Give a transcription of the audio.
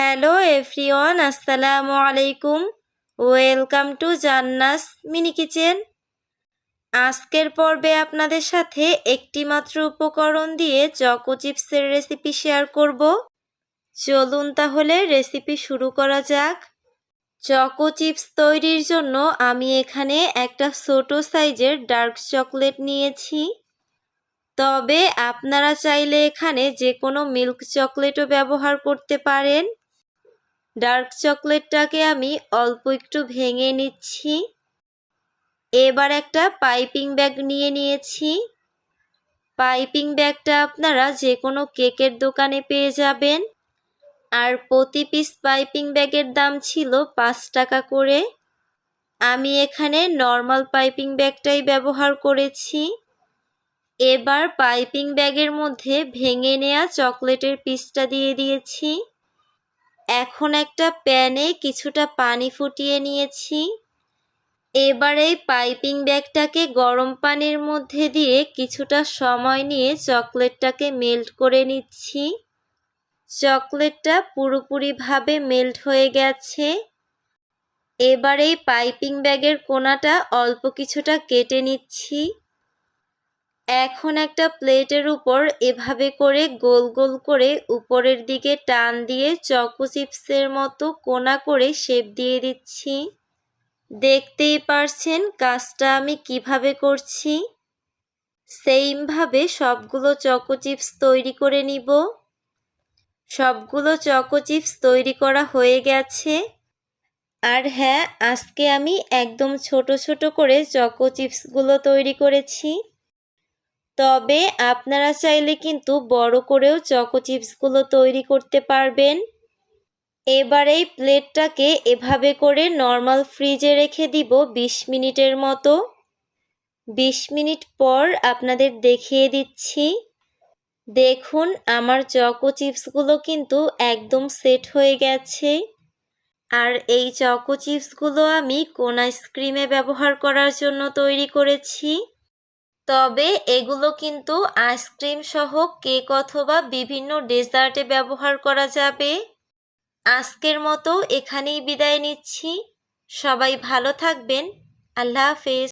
Hello everyone, আসসালামু আলাইকুম। Welcome to Jannas mini kitchen. আজকের পর্বে আপনাদের সাথে একটি মাত্র উপকরণ দিয়ে চকো চিপসের রেসিপি শেয়ার করব। চলুন তাহলে রেসিপি শুরু করা যাক। চকো চিপস তৈরির জন্য আমি এখানে একটা ছোটো সাইজের ডার্ক চকলেট নিয়েছি। তবে আপনারা চাইলে এখানে যে কোনো মিল্ক চকলেটও ব্যবহার করতে পারেন। ডার্ক চকলেটটাকে আমি অল্প একটু ভেঙে নিচ্ছি। এবার একটা পাইপিং ব্যাগ নিয়ে নিয়েছি। পাইপিং ব্যাগটা আপনারা যে কোনো কেকের দোকানে পেয়ে যাবেন। আর প্রতি পিস পাইপিং ব্যাগের দাম ছিল পাঁচ টাকা করে। আমি এখানে নর্মাল পাইপিং ব্যাগটাই ব্যবহার করেছি। এবার পাইপিং ব্যাগের মধ্যে ভেঙে নেওয়া চকলেটের পিসটা দিয়ে দিয়েছি। এখন একটা প্যানে কিছুটা পানি ফুটিয়ে নিয়েছি। এবার পাইপিং ব্যাগটাকে গরম পানির মধ্যে দিয়ে কিছুটা সময় নিয়ে চকলেটটাকে মেল্ট করে নিচ্ছি। চকলেটটা পুরোপুরিভাবে মেল্ট হয়ে গেছে। এবার পাইপিং ব্যাগের কোনাটা অল্প কিছুটা কেটে নিচ্ছি। এখন একটা প্লেটের উপর এভাবে করে গোল গোল করে উপরের দিকে টান দিয়ে চকো চিপসের মতো কোনা করে শেপ দিয়ে দিচ্ছি। দেখতেই পারছেন কাজটা আমি কীভাবে করছি? সেইমভাবে সবগুলো চকো চিপস তৈরি করে নিব। সবগুলো চকো চিপস তৈরি করা হয়ে গেছে। আর হ্যাঁ আজকে আমি একদম ছোট ছোট করে চকো চিপসগুলো তৈরি করেছি। তবে আপনারা চাইলে কিন্তু বড় করেও চকো চিপসগুলো তৈরি করতে পারবেন। এবার এই প্লেটটাকে এভাবে করে নর্মাল ফ্রিজে রেখে দিব ২০ মিনিটের মতো। ২০ মিনিট পর আপনাদের দেখিয়ে দিচ্ছি। দেখুন, আমার চকো চিপসগুলো কিন্তু একদম সেট হয়ে গেছে। আর এই চকো চিপসগুলো আমি কোন আইসক্রিমে ব্যবহার করার জন্য তৈরি করেছি। তবে এগুলো কিন্তু আইসক্রিম সহ কেক অথবা বিভিন্ন ডেজার্টে ব্যবহার করা যাবে। আজকের মতো এখানেই বিদায় নিচ্ছি। সবাই ভালো থাকবেন। আল্লাহ হাফেজ।